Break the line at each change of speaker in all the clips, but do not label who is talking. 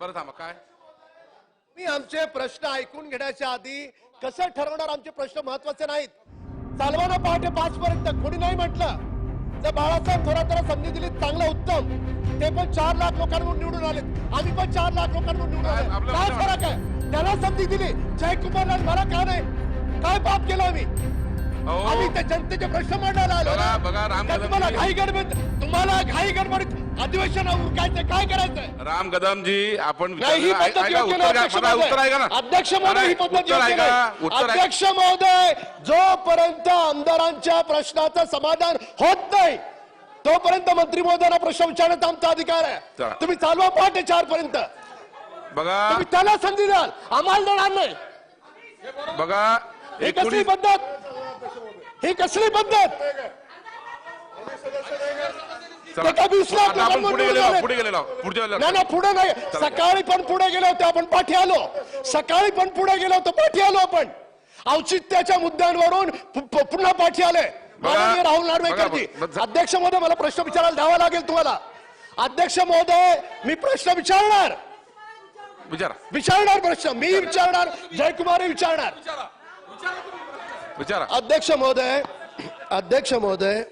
बरं थांबा काय?
मी आमचे प्रश्न ऐकून घेण्याच्या आधी कसं ठरवणार आमचे प्रश्न महत्त्वाचे नाहीत? चालवाना पहाटे पाच पर्यंत कोणी नाही म्हटलं. जर बाळासाहेब थोराताला संधी दिली चांगलं उत्तम ते पण चार लाख लोकांवर निवडून आले आम्ही पण चार लाख लोकांवर निवडून आले काय फरक आहे? त्याला संधी दिली. जयकुमारला मला का नाही? काय पाप केलं आम्ही?
अहो.
आम्ही त्या जनतेचे प्रश्न मांडायला आलो
बघा,
ना.
बघा, राम कदम
तुम्हाला
जी-
घाई गडबड तुम्हाला घाई गडबड अधिवेशन उरकायचं काय करायचंय
राम कदमजी आपण
नाही ही
विचारलं-
पद्धत
ऐका,
योग्य
उत्तर
नाही,
घ्या.
अध्यक्ष
माझं उत्तर ऐका ना.
महोदय अध्यक्ष महोदय ही पद्धत
उत्तर
योग्य
ऐका
नाही.
उत्तर ऐका.
अध्यक्ष महोदय जोपर्यंत आमदारांच्या प्रश्नाचं समाधान होत नाही तोपर्यंत मंत्री महोदयांना प्रश्न विचारण्याचा आमचा अधिकार आहे.
चला.
तुम्ही चालवा पहाटे चार पर्यंत.
बघा.
तुम्ही त्याला संधी द्याल. आम्हाला देणार नाही.
बघा एकोणीस
पद्धत. ही कसली पद्धत नाही. पुढे नाही सकाळी पण पुढे गेलो होतो आपण पाठी आलो. सकाळी पण पुढे गेलो होतो पाठी आलो आपण. औचित्याच्या मुद्द्यांवरून पुन्हा पाठी आले. माननीय राहुल नार्वेकरजी. अध्यक्ष महोदय मला प्रश्न विचारायला द्यावा लागेल तुम्हाला. अध्यक्ष महोदय मी प्रश्न विचारणार.
विचारा.
विचारणार प्रश्न मी विचारणार जयकुमारही विचारणार.
विचारा.
अध्यक्ष महोदय अध्यक्ष महोदय.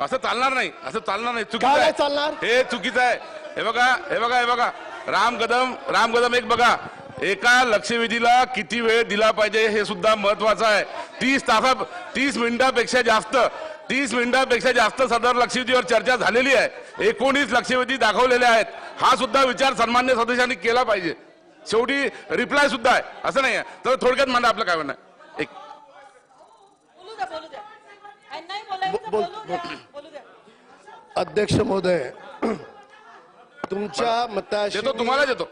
असं चालणार नाही असं चालणार नाही. चुकीचं आहे.
चालणार?
हे चुकीचं आहे. हे बघा हे बघा हे बघा. राम कदम राम कदम एक बघा. एका लक्षवेधीला किती वेळ दिला पाहिजे हे सुद्धा महत्वाचं आहे. तीस तासा तीस मिनिटापेक्षा जास्त तीस मिनिटापेक्षा जास्त सदर लक्षवेधीवर चर्चा झालेली आहे. एकोणीस लक्षवेधी दाखवलेले आहेत. हा सुद्धा विचार सन्मान्य सदस्यांनी केला पाहिजे. शेवटी रिप्लाय सुद्धा आहे. असं नाही आहे. तर थोडक्यात म्हणा आपलं काय म्हणणं आहे. एक
अध्यक्ष महोदय तुमच्या मताशी
देतो तुम्हाला देतो.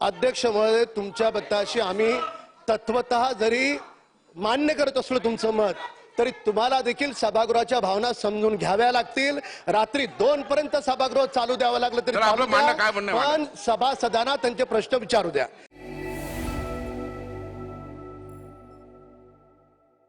अध्यक्ष महोदय तुमच्या मताशी आम्ही तत्वत जरी मान्य करत असलो तुमचं मत तरी तुम्हाला देखील सभागृहाच्या भावना समजून घ्याव्या लागतील. रात्री दोन पर्यंत सभागृह चालू द्यावं लागलं तरी पण सभासदांना त्यांचे प्रश्न विचारू द्या.